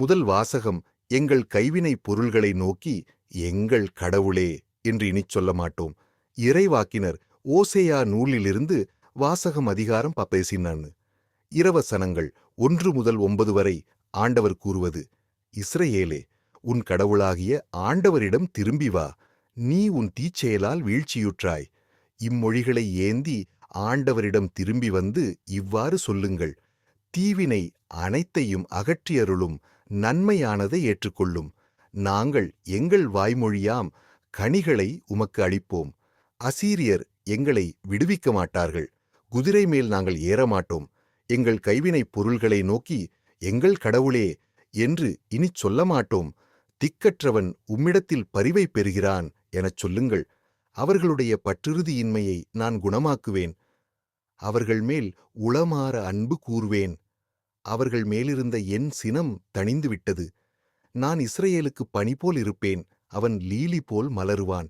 முதல் வாசகம் எங்கள் கைவினைப் பொருள்களை நோக்கி எங்கள் கடவுளே என்று இனிச் சொல்ல மாட்டோம். இறைவாக்கினர் ஓசேயா நூலிலிருந்து வாசகம் அதிகாரம் பப்பேசினான்னு இரவசனங்கள் ஒன்று முதல் ஒன்பது வரை ஆண்டவர் கூறுவது இஸ்ரேலே உன் கடவுளாகிய ஆண்டவரிடம் திரும்பி வா. நீ உன் தீச்செயலால் வீழ்ச்சியுற்றாய். இம்மொழிகளை ஏந்தி ஆண்டவரிடம் திரும்பி வந்து இவ்வாறு சொல்லுங்கள் தீவினை அனைத்தையும் அகற்றியருளும் நன்மையானதை ஏற்றுக்கொள்ளும். நாங்கள் எங்கள் வாய்மொழியாம் கனிகளை உமக்கு அளிப்போம். அசீரியர் எங்களை விடுவிக்க மாட்டார்கள். குதிரை மேல் நாங்கள் ஏறமாட்டோம். எங்கள் கைவினைப் பொருள்களை நோக்கி எங்கள் கடவுளே என்று இனிச் சொல்ல மாட்டோம் திக்கற்றவன் உம்மிடத்தில் பரிவை பெறுகிறான் எனச் சொல்லுங்கள். அவர்களுடைய பற்றிறுதியின்மையை நான் குணமாக்குவேன். அவர்கள் மேல் உளமாற அன்பு கூறுவேன் அவர்கள் மேலிருந்த என் சினம் தணிந்துவிட்டது. நான் இஸ்ரேலுக்கு பனி போல் இருப்பேன் அவன் லீலி போல் மலருவான்.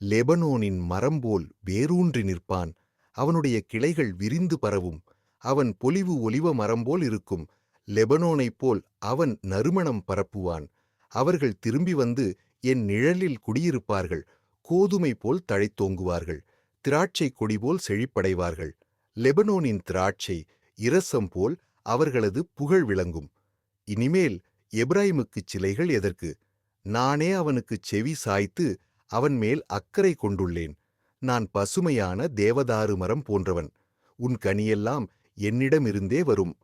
லெபனோனின் மரம் போல் வேரூன்றி நிற்பான் அவனுடைய கிளைகள் விரிந்து பரவும் அவன் பொலிவு ஒலிவ மரம் போல் இருக்கும். லெபனோனைப் போல் அவன் நறுமணம் பரப்புவான். அவர்கள் திரும்பி வந்து என் நிழலில் குடியிருப்பார்கள் கோதுமை போல் தழைத்தோங்குவார்கள் திராட்சை கொடி போல் செழிப்படைவார்கள். லெபனோனின் திராட்சை இரசம் போல் அவர்களது புகழ் விளங்கும். இனிமேல் எப்ராஹிமுக்குச் சிலைகள் எதற்கு? நானே அவனுக்குச் செவி சாய்த்து அவன் மேல் அக்கறை கொண்டுள்ளேன். நான் பசுமையான தேவதாரு மரம் போன்றவன். உன் கனியெல்லாம் என்னிடமிருந்தே வரும்.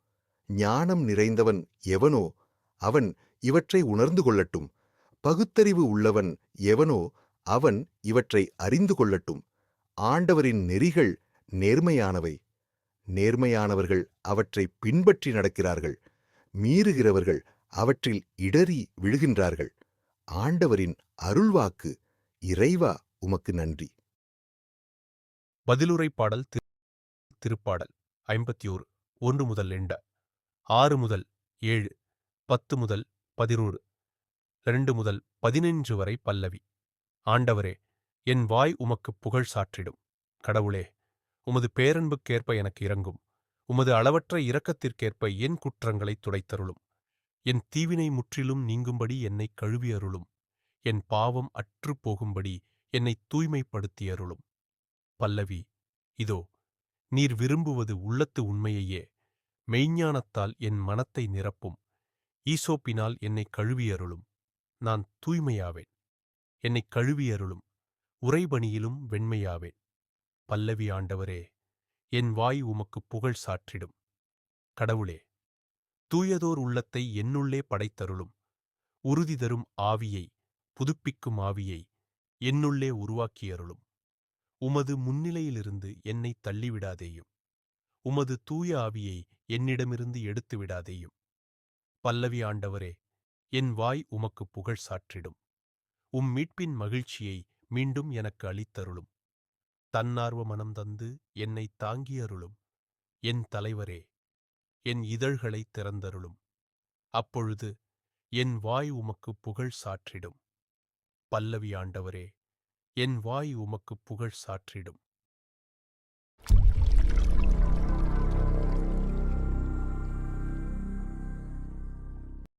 ஞானம் நிறைந்தவன் எவனோ? அவன் இவற்றை உணர்ந்து கொள்ளட்டும். பகுத்தறிவு உள்ளவன் எவனோ? அவன் இவற்றை அறிந்து கொள்ளட்டும். ஆண்டவரின் நெறிகள் நேர்மையானவை. நேர்மையானவர்கள் அவற்றை பின்பற்றி நடக்கிறார்கள். மீறுகிறவர்கள் அவற்றில் இடறி விழுகின்றார்கள். ஆண்டவரின் அருள்வாக்கு இறைவா உமக்கு நன்றி. பதிலுரை பாடல் திருப்பாடல் ஐம்பத்தி ஒன்று முதல் எண்ட ஆறு முதல் ஏழு பத்து முதல் பதினோரு இரண்டு முதல் பதினைஞ்சு வரை பல்லவி. ஆண்டவரே என் வாய் உமக்குப் புகழ் சாற்றிடும். கடவுளே உமது பேரன்புக்கேற்ப எனக்கு இறங்கும் உமது அளவற்ற இரக்கத்திற்கேற்ப என் குற்றங்களைத் துடைத்தருளும். என் தீவினை முற்றிலும் நீங்கும்படி என்னைக் கழுவி அருளும் என் பாவம் அற்றுப் போகும்படி என்னைத் தூய்மைப்படுத்தி அருளும் பல்லவி இதோ நீர் விரும்புவது உள்ளத்து உண்மையையே. மெய்ஞானத்தால் என் மனத்தை நிரப்பும். ஈசோப்பினால் என்னைக் கழுவியருளும். நான் தூய்மையாவேன். என்னைக் கழுவியருளும். உறைபணியிலும் வெண்மையாவேன். பல்லவி ஆண்டவரே என் வாய் உமக்குப் புகழ் சாற்றிடும். கடவுளே தூயதோர் உள்ளத்தை என்னுள்ளே படைத்தருளும். உறுதி தரும் ஆவியை புதுப்பிக்கும் ஆவியை என்னுள்ளே உருவாக்கியருளும். உமது முன்னிலையிலிருந்து என்னைத் தள்ளிவிடாதேயும் உமது தூய ஆவியை என்னிடமிருந்து எடுத்து விடாதேயும். பல்லவி ஆண்டவரே என் வாய் உமக்குப் புகழ் சாற்றிடும். உம் மீட்பின் மகிழ்ச்சியை மீண்டும் எனக்கு அளித்தருளும். தன்னார்வ மனம் தந்து என்னைத் தாங்கியருளும். என் தலைவரே என் இதழ்களைத் திறந்தருளும். அப்பொழுது என் வாய் உமக்குப் புகழ் சாற்றிடும். பல்லவி ஆண்டவரே என் வாய் உமக்குப் புகழ் சாற்றிடும்.